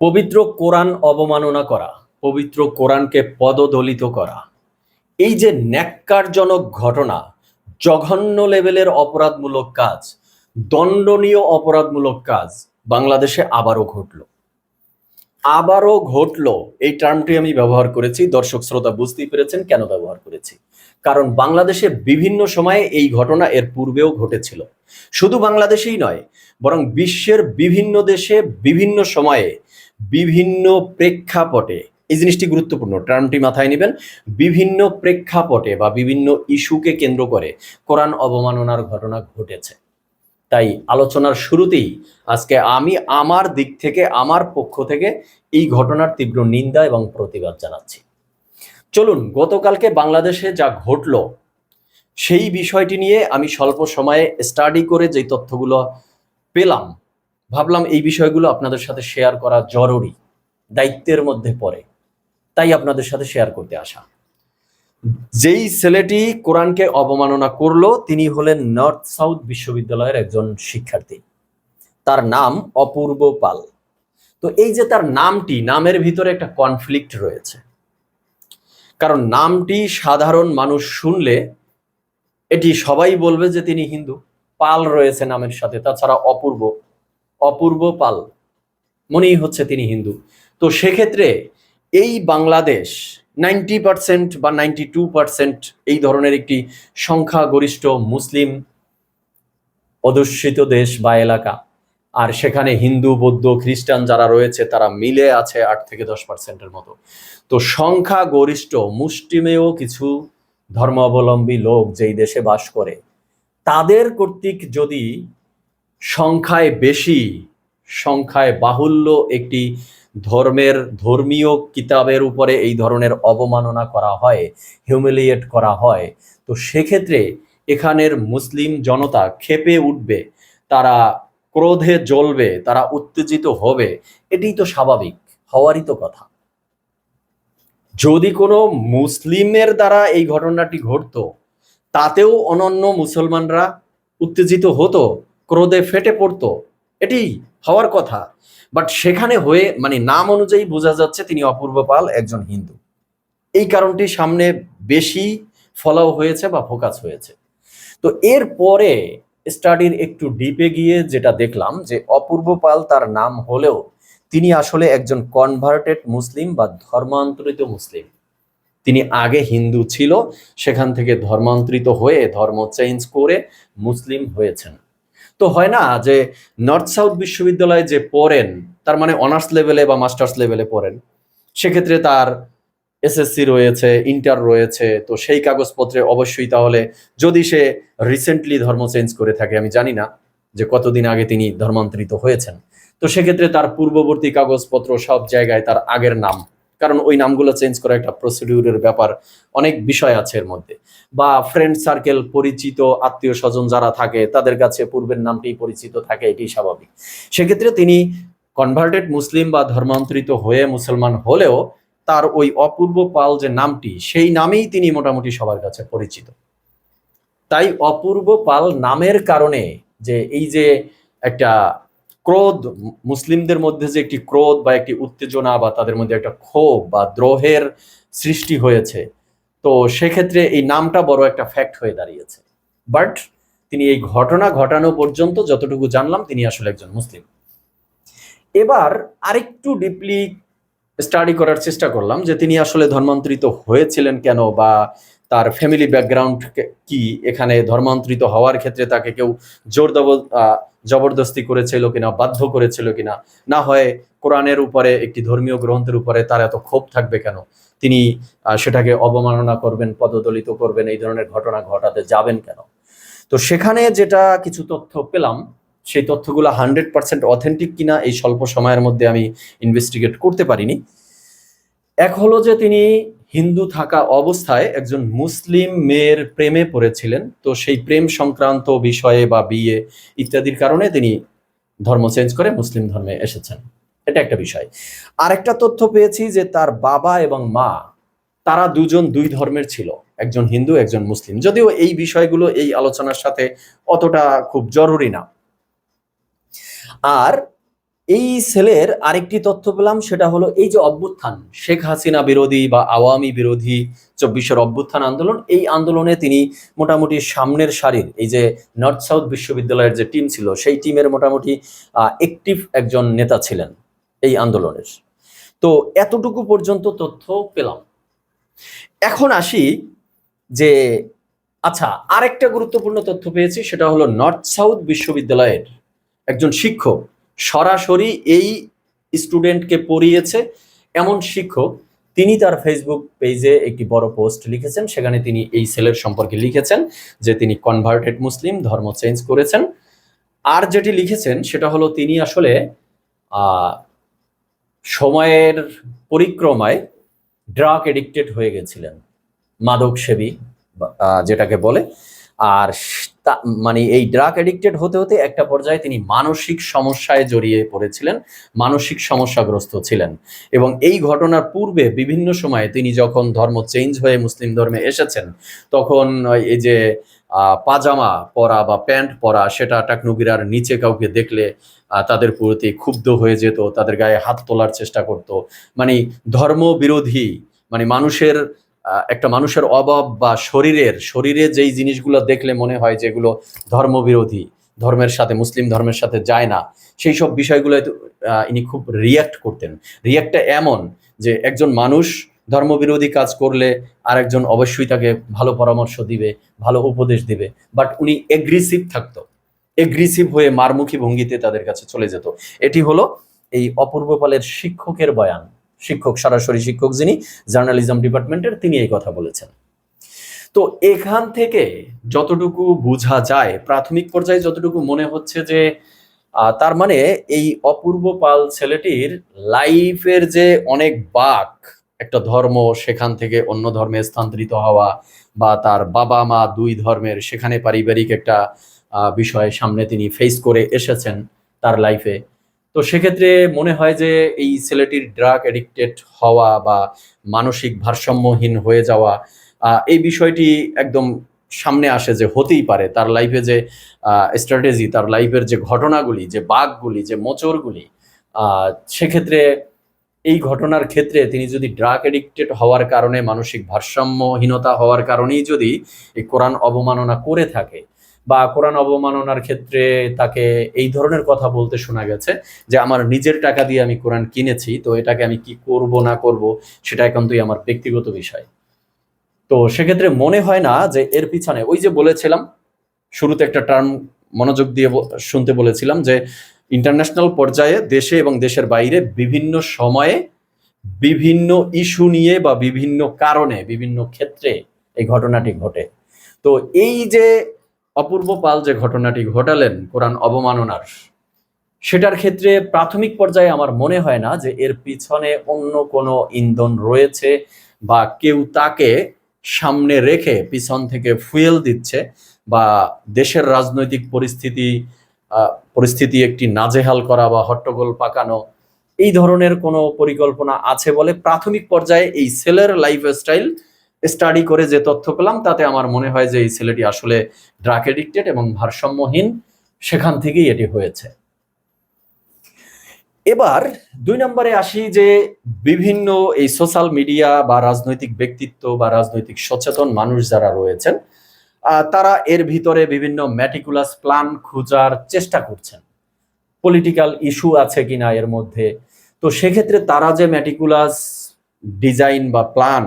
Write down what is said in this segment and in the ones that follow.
পবিত্র কোরআন অবমাননা করা, পবিত্র কোরআনকে পদদলিত করা। এই যে ন্যাক্কারজনক ঘটনা, জঘন্য লেভেলের অপরাধমূলক কাজ, দণ্ডনীয় অপরাধমূলক কাজ, বাংলাদেশে আবারও ঘটলো। আবারও ঘটলো। এই টার্মটি আমি ব্যবহার করেছি। দর্শক, শ্রোতা বুঝতেই পেরেছেন কেন ব্যবহার করেছি। কারণ বাংলাদেশে বিভিন্ন সময়ে এই ঘটনা এর পূর্বেও ঘটেছিল। শুধু বাংলাদেশেই নয়, বরং বিশ্বের বিভিন্ন দেশে বিভিন্ন সময়ে বিভিন্ন প্রেক্ষাপটে এই জিনিসটি গুরুত্বপূর্ণ। টার্মটি মাথায় নেবেন, বিভিন্ন প্রেক্ষাপটে বা বিভিন্ন ইস্যুকে কেন্দ্র করে কোরআন অবমাননার ঘটনা ঘটেছে। তাই আলোচনার শুরুতেই আজকে আমি আমার দিক থেকে, আমার পক্ষ থেকে এই ঘটনার তীব্র নিন্দা এবং প্রতিবাদ জানাচ্ছি। চলুন, গতকালকে বাংলাদেশে যা ঘটলো, সেই বিষয়টি নিয়ে আমি স্বল্প সময়ে স্টাডি করে যে তথ্যগুলো পেলাম, ভাবলাম এই বিষয়গুলো আপনাদের সাথে শেয়ার করা জরুরি, দায়িত্বের মধ্যে পড়ে। তাই আপনাদের সাথে শেয়ার করতে আসা। যেই ছেলেটি কোরআনকে অবমাননা করল, তিনি হলেন নর্থ সাউথ বিশ্ববিদ্যালয়ের একজন শিক্ষার্থী। তার নাম অপূর্ব পাল। তো এই যে তার নামটি, নামের ভিতরে একটা কনফ্লিক্ট রয়েছে। কারণ নামটি সাধারণ মানুষ শুনলে এটি সবাই বলবে যে তিনি হিন্দু। পাল রয়েছে নামের সাথে, তাছাড়া অপূর্ব অপূর্ব পাল। মনেই হচ্ছে তিনি হিন্দু। তো সেক্ষেত্রে এই বাংলাদেশ নাইনটি পার্সেন্ট বা নাইনটি টু পার্সেন্ট এই ধরনের একটি সংখ্যাগরিষ্ঠ মুসলিম অধ্যুষিত দেশ বা এলাকা। আর সেখানে হিন্দু, বৌদ্ধ, খ্রিস্টান যারা রয়েছে, তারা মিলে আছে আট থেকে দশ পার্সেন্টের মতো। তো সংখ্যাগরিষ্ঠ, মুষ্টিমেয় কিছু ধর্মাবলম্বী লোক যেই দেশে বাস করে, তাদের কর্তৃক যদি সংখ্যায় বেশি, সংখ্যায় বাহুল্য একটি ধর্মের, ধর্মীয় কিতাবের উপরে এই ধরনের অবমাননা করা হয় হিউমিলিয়েট করা হয়। তো সেক্ষেত্রে এখানের মুসলিম জনতা খেপে উঠবে, তারা ক্রোধে জ্বলবে, তারা উত্তেজিত হবে এটি তো স্বাভাবিক, হওয়ারই তো কথা। যদি কোনো মুসলিমের দ্বারা এই ঘটনাটি ঘটতো, তাতেও অনন্য মুসলমানরা উত্তেজিত হতো, ক্রোধে ফেটে পড়তো এটি হওয়ার কথা। বাট সেখানে হয়ে মানে নাম অনুযায়ী বোঝা যাচ্ছে তিনি অপূর্ব পাল একজন হিন্দু। এই কারণটি সামনে বেশি ফলাও হয়েছে বা ফোকাস হয়েছে। তো এর পরে স্টাডির একটু ডিপে গিয়ে যেটা দেখলাম যে অপূর্ব পাল তার নাম হলেও তিনি আসলে একজন কনভার্টেড মুসলিম বা ধর্মান্তরিত মুসলিম। তিনি আগে হিন্দু ছিল, সেখান থেকে ধর্মান্তরিত হয়ে ধর্ম চেঞ্জ করে মুসলিম হয়েছেন। তো হয় না যে নর্থ সাউথ বিশ্ববিদ্যালয়ে যে পড়েন, তার মানে অনার্স লেভেলে বা মাস্টার্স লেভেলে পড়েন, সেক্ষেত্রে তার এসএসসি রয়েছে ইন্টার রয়েছে, তো সেই কাগজপত্রে অবশ্যই তাহলে যদি সে রিসেন্টলি ধর্ম চেঞ্জ করে থাকে, আমি জানি না যে কতদিন আগে তিনি ধর্মান্তরিত হয়েছেন। তো সেক্ষেত্রে তার পূর্ববর্তী কাগজপত্র সব জায়গায় তার আগের নাম কারণ ওই নামগুলো চেঞ্জ করা একটা প্রসিডিউরের ব্যাপার অনেক বিষয় আছে এর মধ্যে। বা ফ্রেন্ড সার্কেল পরিচিত, আত্মীয় স্বজন যারা থাকে, তাদের কাছে পূর্বের নামটি পরিচিত থাকে এটি স্বাভাবিক। সেক্ষেত্রে তিনি কনভার্টেড মুসলিম বা ধর্মান্তরিত হয়ে মুসলমান হলেও তার ওই অপূর্ব পাল যে নামটি, সেই নামেই তিনি মোটামুটি সবার কাছে পরিচিত। তাই অপূর্ব পাল নামের কারণে যে এই যে একটা ক্রোধ মুসলিমদের মধ্যে যে একটি ক্রোধ বা একটি উত্তেজনা বা তাদের মধ্যে একটা ক্ষোভ বা দ্রোহের সৃষ্টি হয়েছে তো সেক্ষেত্রে এই নামটা বড় একটা ফ্যাক্ট হয়ে দাঁড়িয়েছে। বাট তিনি এই ঘটনা ঘটানো পর্যন্ত যতটুকু জানলাম তিনি আসলে একজন মুসলিম। এবার আরেকটু ডিপলি স্টাডি করার চেষ্টা করলাম যে তিনি আসলে ধর্মান্তরিত হয়েছিলেন কেন বা তার ফ্যামিলি ব্যাকগ্রাউন্ড কি এখানে ধর্মান্তরিত হওয়ার ক্ষেত্রে তাকে কেউ জোর আহ, জবরদস্তি করেছিল কিনা, বাধ্য করেছিল কিনা, না হয় কোরআনের উপরে, একটি ধর্মীয় গ্রন্থের উপরে তার এত ক্ষোভ থাকবে কেন? তিনি সেটাকে অবমাননা করবেন, পদদলিত করবেন, এই ধরনের ঘটনা ঘটাতে যাবেন কেন? তো সেখানে যেটা কিছু তথ্য পেলাম, সেই তথ্যগুলো হান্ড্রেড পার্সেন্ট অথেন্টিক কিনা, এই স্বল্প সময়ের মধ্যে আমি ইনভেস্টিগেট করতে পারিনি। এক হলো যে তিনি হিন্দু থাকা অবস্থায় একজন মুসলিম মেয়ের প্রেমে পড়েছিলেন। তো সেই প্রেম সংক্রান্ত বিষয়ে বা বিয়ে ইত্যাদির কারণে তিনি ধর্ম চেঞ্জ করে মুসলিম ধর্মে এসেছেন। এটা একটা বিষয়। আরেকটা তথ্য পেয়েছি যে তার বাবা এবং মা, তারা দুজন দুই ধর্মের ছিল, একজন হিন্দু, একজন মুসলিম। যদিও এই বিষয়গুলো এই আলোচনার সাথে অতটা খুব জরুরি না। আর এই সেলের আরেকটি তথ্য পেলাম, সেটা হলো এই যে অভ্যুত্থান, শেখ হাসিনা বিরোধী বা আওয়ামী বিরোধী চব্বিশের অভ্যুত্থান আন্দোলন, এই আন্দোলনে তিনি মোটামুটি সামনের সারির, এই যে নর্থ সাউথ বিশ্ববিদ্যালয়ের যে টিম ছিল, সেই টিমের মোটামুটি একটিভ একজন নেতা ছিলেন এই আন্দোলনের। তো এতটুকু পর্যন্ত তথ্য পেলাম। এখন আসি যে আচ্ছা আরেকটা গুরুত্বপূর্ণ তথ্য পেয়েছি, সেটা হলো নর্থ সাউথ বিশ্ববিদ্যালয়ের একজন শিক্ষক সরাসরি এই স্টুডেন্টকে পড়িয়েছে। এমন শিক্ষক, তিনি তার ফেসবুক পেজে একটি বড় পোস্ট লিখেছেন, সেখানে তিনি এই সেলের সম্পর্কে লিখেছেন যে তিনি কনভার্টেড মুসলিম, ধর্ম চেঞ্জ করেছেন। আর যেটি লিখেছেন, সেটা হলো তিনি আসলে সময়ের পরিক্রমায় ড্রাগ এডিক্টেড হয়ে গেছিলেন। মাদক সেবী যেটাকে বলে। আর মানে এই ড্রাগ এডিক্টেড হতে হতে একটা পর্যায়ে তিনি মানসিক সমস্যায় জড়িয়ে পড়েছিলেন, মানসিক সমস্যাগ্রস্ত ছিলেন। এবং এই ঘটনার পূর্বে বিভিন্ন সময়ে তিনি যখন ধর্ম চেঞ্জ হয়ে মুসলিম ধর্মে এসেছেন, তখন এই যে পাজামা পরা বা প্যান্ট পরা সেটা টাকনুগিরার নিচে কাউকে দেখলে তাদের প্রতি ক্ষুব্ধ হয়ে যেত, তাদের গায়ে হাত তোলার চেষ্টা করত। মানে ধর্ম বিরোধী মানে মানুষের একটা মানুষের অভাব বা শরীরের, শরীরে যেই জিনিসগুলো দেখলে মনে হয় যেগুলো ধর্মবিরোধী, ধর্মের সাথে, মুসলিম ধর্মের সাথে যায় না, সেই সব বিষয়গুলো ইনি খুব রিয়াক্ট করতেন। রিয়াক্টটা এমন যে একজন মানুষ ধর্মবিরোধী কাজ করলে আরেকজন অবশ্যই তাকে ভালো পরামর্শ দিবে, ভালো উপদেশ দিবে বাট উনি এগ্রেসিভ থাকতো। এগ্রেসিভ হয়ে মারমুখী ভঙ্গিতে তাদের কাছে চলে যেত। এটি হলো এই অপূর্ব পালের শিক্ষকের বয়ান। শিক্ষক, সরাসরি শিক্ষক যিনি জার্নালিজম ডিপার্টমেন্টের, তিনি এই কথা বলেছেন। তো এখান থেকে যতটুকু বোঝা যায়, প্রাথমিক পর্যায়ে যতটুকু মনে হচ্ছে যে তার মানে এই অপূর্ব পাল ছেলেটির লাইফের যে অনেক বাক, একটা ধর্ম সেখান থেকে অন্য ধর্মে স্থানান্তরিত হওয়া বা তার বাবা মা দুই ধর্মের সেখানে পারিবারিক একটা বিষয় সামনে তিনি ফেস করে এসেছেন তার লাইফে তো সেক্ষেত্রে মনে হয় যে এই ছেলেটির ড্রাগ অ্যাডিক্টেড হওয়া বা মানসিক ভারসাম্যহীন হয়ে যাওয়া এই বিষয়টি একদম সামনে আসে যে হতেই পারে। তার লাইফে যে স্ট্র্যাটেজি তার লাইফের যে ঘটনাগুলি, যে বাঘগুলি, যে মোচরগুলি সেক্ষেত্রে এই ঘটনার ক্ষেত্রে তিনি যদি ড্রাগ অ্যাডিক্টেড হওয়ার কারণে, মানসিক ভারসাম্যহীনতা হওয়ার কারণেই যদি এই কোরআন অবমাননা করে থাকে বা কোরআন অবমাননার ক্ষেত্রে তাকে এই ধরনের কথা বলতে শোনা গেছে যে আমার নিজের টাকা দিয়ে আমি কোরআন কিনেছি, তো এটাকে আমি কি করব, না করব, সেটা একান্তই আমার ব্যক্তিগত বিষয়। তো সেক্ষেত্রে মনে হয় না যে এর পিছনে, ওই যে বলেছিলাম, শুরুতে একটা টার্ম মনোযোগ দিয়ে শুনতে বলেছিলাম যে ইন্টারন্যাশনাল পর্যায়ে দেশে এবং দেশের বাইরে বিভিন্ন সময়ে বিভিন্ন ইস্যু নিয়ে বা বিভিন্ন কারণে, বিভিন্ন ক্ষেত্রে এই ঘটনাটি ঘটে। তো এই যে অপূর্ব পাল যে ঘটনাটি ঘটালেন কোরআন অবমাননার, সেটার ক্ষেত্রে প্রাথমিক পর্যায়ে আমার মনে হয় না যে এর পিছনে অন্য কোনো ইন্ধন রয়েছে বা কেউ তাকে সামনে রেখে পিছন থেকে ফুয়েল দিচ্ছে বা দেশের রাজনৈতিক পরিস্থিতি পরিস্থিতি একটি নাজেহাল করা বা হট্টগোল পাকানো, এই ধরনের কোনো পরিকল্পনা আছে বলে প্রাথমিক পর্যায়ে এই সেলের লাইফস্টাইল স্টাডি করে যে তথ্য পেলাম, তাতে আমার মনে হয় যে এই ছেলেটি আসলে ড্রাগ এডিক্টেড এবং ভারসাম্যহীন, সেখান থেকেই এটি হয়েছে। এবার দুই নম্বরে আসি যে বিভিন্ন এই সোশ্যাল মিডিয়া বা রাজনৈতিক ব্যক্তিত্ব বা রাজনৈতিক সচেতন মানুষ যারা রয়েছেন তারা এর ভিতরে বিভিন্ন ম্যাটিকুলাস প্ল্যান খোঁজার চেষ্টা করছেন। পলিটিক্যাল ইস্যু আছে কিনা এর মধ্যে? তো সেক্ষেত্রে তারা যে ম্যাটিকুলাস ডিজাইন বা প্ল্যান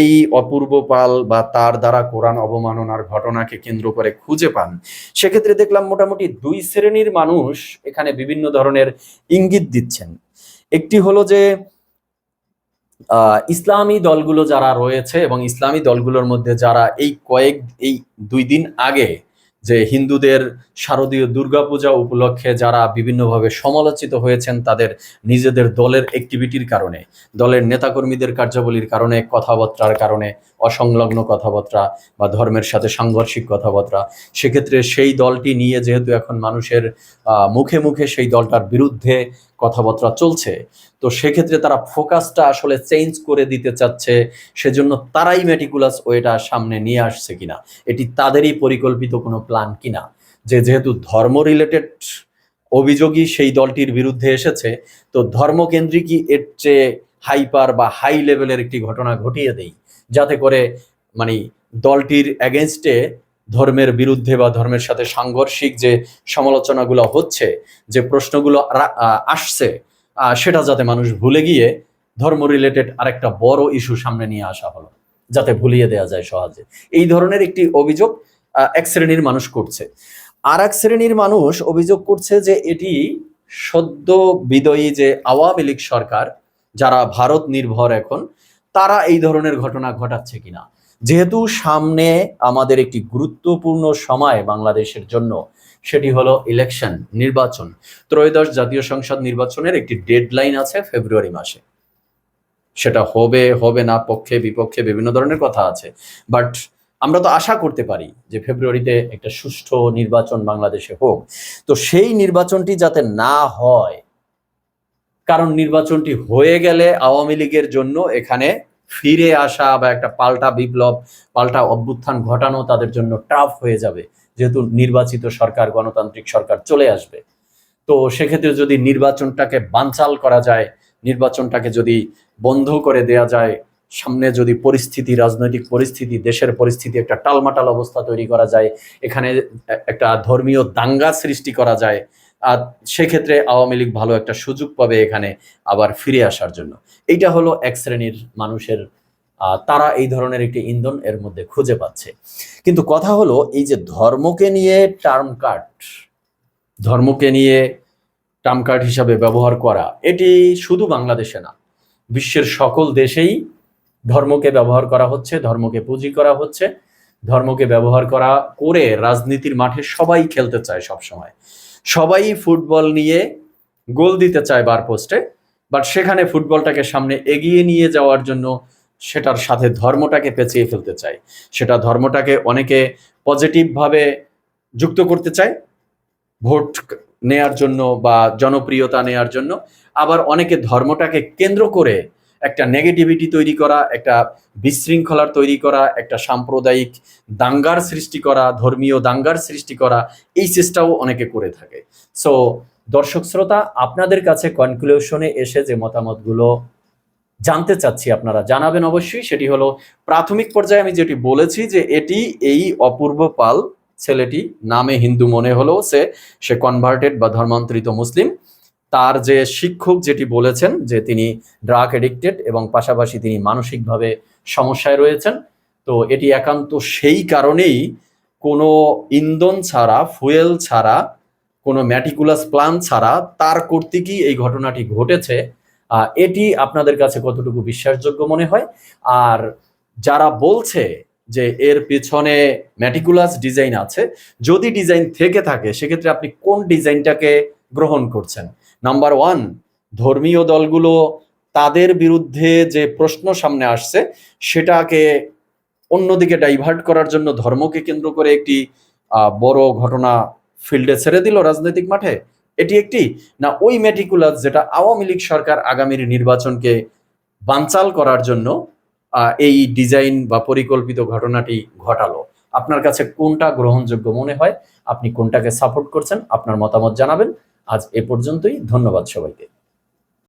এই অপূর্ব পাল বা তার দ্বারা কোরআন অবমাননার ঘটনাকে কেন্দ্র করে খুঁজে পান। সেক্ষেত্রে দেখলাম মোটামুটি দুই শ্রেণির মানুষ এখানে বিভিন্ন ধরনের ইঙ্গিত দিচ্ছেন। একটি হলো যে ইসলামী দলগুলো যারা রয়েছে এবং ইসলামী দলগুলোর মধ্যে যারা এই কয়েক, এই দুই দিন আগে যে হিন্দুদের শারদীয় দুর্গাপূজা উপলক্ষে যারা বিভিন্নভাবে সমালোচিত হয়েছেন, তাদের নিজেদের দলের অ্যাক্টিভিটির কারণে, দলের নেতাকর্মীদের কার্যাবলীর কারণে, কথাবার্তার কারণে, অসংলগ্ন কথাবার্তা বা ধর্মের সাথে সাংঘর্ষিক কথাবার্তা, সেক্ষেত্রে সেই দলটি নিয়ে যেহেতু এখন মানুষের মুখে মুখে সেই দলটার বিরুদ্ধে কথাবার্তা চলছে তো সেক্ষেত্রে তারা ফোকাসটা আসলে চেঞ্জ করে দিতে চাচ্ছে, সেজন্য তারাই মেটিকুলাস ওয়েটা সামনে নিয়ে আসছে কিনা, এটি তাদেরই পরিকল্পিত কোনো প্ল্যান কিনা। যে যেহেতু ধর্ম রিলেটেড অভিযোগই সেই দলটির বিরুদ্ধে এসেছে, তো ধর্মকেন্দ্রিকই এর চেয়ে হাইপার বা হাই লেভেলের একটি ঘটনা ঘটিয়ে দেই, যাতে করে মানে দলটির অ্যাগেনস্টে ধর্মের বিরুদ্ধে বা ধর্মের সাথে সাংঘর্ষিক যে সমালোচনাগুলো হচ্ছে, যে প্রশ্নগুলো আসছে সেটা যাতে মানুষ ভুলে গিয়ে ধর্ম রিলেটেড আরেকটা বড় ইস্যু সামনে নিয়ে আসা হলো, যাতে ভুলিয়ে দেওয়া যায় সহজে। এই ধরনের একটি অভিযোগ এক শ্রেণির মানুষ করছে। আর এক শ্রেণির মানুষ অভিযোগ করছে যে এটি সদ্য বিদয়ী যে আওয়ামী লীগ সরকার, যারা ভারত নির্ভর এখন, তারা এই ধরনের ঘটনা ঘটাচ্ছে কিনা? যেহেতু সামনে আমাদের একটি গুরুত্বপূর্ণ সময় বাংলাদেশের জন্য সেটি হলো ইলেকশন নির্বাচন। ত্রয়োদশ জাতীয় সংসদ নির্বাচনের একটি ডেডলাইন আছে ফেব্রুয়ারি মাসে। সেটা হবে হবে না, পক্ষে, বিপক্ষে বিভিন্ন ধরনের কথা আছে। বাট আমরা তো আশা করতে পারি যে ফেব্রুয়ারিতে একটা সুষ্ঠু নির্বাচন বাংলাদেশে হোক। তো সেই নির্বাচনটি যাতে না হয়, কারণ নির্বাচনটি হয়ে গেলে আওয়ামী লীগের জন্য এখানে ফিরে আসা বা একটা পাল্টা বিপ্লব, পাল্টা অভ্যুত্থান ঘটানো তাদের জন্য টাফ হয়ে যাবে। যেহেতু নির্বাচিত সরকার, গণতান্ত্রিক সরকার চলে আসবে। তো সেক্ষেত্রে যদি নির্বাচনটাকে বানচাল করা যায়, নির্বাচনটাকে যদি বন্ধ করে দেয়া যায়, সামনে যদি পরিস্থিতি, রাজনৈতিক পরিস্থিতি, দেশের পরিস্থিতি একটা টালমাটাল অবস্থা তৈরি করা যায়, এখানে একটা ধর্মীয় দাঙ্গা সৃষ্টি করা যায়, আর সেক্ষেত্রে আওয়ামী লীগ ভালো একটা সুযোগ পাবে এখানে আবার ফিরে আসার জন্য। এইটা হলো এক শ্রেণির মানুষের তারা এই ধরনের একটি ইন্ধন এর মধ্যে খুঁজে পাচ্ছে। কিন্তু কথা হলো, এই যে ধর্মকে নিয়ে টার্ম কাট ধর্মকে নিয়ে টার্ম কার্ড হিসাবে ব্যবহার করা, এটি শুধু বাংলাদেশে না, বিশ্বের সকল দেশেই ধর্মকে ব্যবহার করা হচ্ছে, ধর্মকে পুঁজি করা হচ্ছে, ধর্মকে ব্যবহার করা করে রাজনীতির মাঠে সবাই খেলতে চায় সব সময় সবাই ফুটবল নিয়ে গোল দিতে চায় বার পোস্টে বাট সেখানে ফুটবলটাকে সামনে এগিয়ে নিয়ে যাওয়ার জন্য সেটার সাথে ধর্মটাকে পেঁচিয়ে ফেলতে চায়। সেটা ধর্মটাকে অনেকে পজিটিভভাবে যুক্ত করতে চায়, ভোট নেয়ার জন্য বা জনপ্রিয়তা নেয়ার জন্য। আবার অনেকে ধর্মটাকে কেন্দ্র করে একটা নেগেটিভিটি তৈরি করা, একটা বিশৃঙ্খলার তৈরি করা, একটা সাম্প্রদায়িক দাঙ্গার সৃষ্টি করা, ধর্মীয় দাঙ্গার সৃষ্টি করা, এই চেষ্টাও অনেকে করে থাকে। সো দর্শক শ্রোতা, আপনাদের কাছে কনক্লুশনে এসে যে মতামতগুলো জানতে চাচ্ছি আপনারা জানাবেন অবশ্যই, সেটি হলো প্রাথমিক পর্যায়ে আমি যেটি বলেছি যে এটি এই অপূর্ব পাল ছেলেটি নামে হিন্দু মনে হলেও সে সে কনভার্টেড বা ধর্মান্তরিত মুসলিম। তার যে শিক্ষক যেটি বলেছেন যে তিনি ড্রাগ এডিক্টেড এবং পাশাপাশি তিনি মানসিকভাবে সমস্যায় রয়েছেন, তো এটি একান্ত সেই কারণেই কোনো ইন্ধন ছাড়া, ফুয়েল ছাড়া, কোনো ম্যাটিকুলাস প্ল্যান ছাড়া তার কর্তৃকই এই ঘটনাটি ঘটেছে। এটি আপনাদের কাছে কতটুকু বিশ্বাসযোগ্য মনে হয়? আর যারা বলছে যে এর পেছনে ম্যাটিকুলাস ডিজাইন আছে, যদি ডিজাইন থেকে থাকে, সেক্ষেত্রে আপনি কোন ডিজাইনটাকে গ্রহণ করছেন? নাম্বার ওয়ান ধর্মীয় দলগুলো তাদের বিরুদ্ধে যে প্রশ্ন সামনে আসছে, সেটাকে অন্যদিকে ডাইভার্ট করার জন্য ধর্মকে কেন্দ্র করে একটি বড় ঘটনা ফিল্ডে ছেড়ে দিল রাজনৈতিক মাঠে। এটি একটি না ওই মেটিকুলাস যেটা আওয়ামী লীগ সরকার আগামীর নির্বাচনকে বানচাল করার জন্য এই ডিজাইন বা পরিকল্পিত ঘটনাটি ঘটালো। আপনার কাছে কোনটা গ্রহণযোগ্য মনে হয়? আপনি কোনটাকে সাপোর্ট করছেন? আপনার মতামত জানাবেন। আজ এ পর্যন্তই। ধন্যবাদ সবাইকে।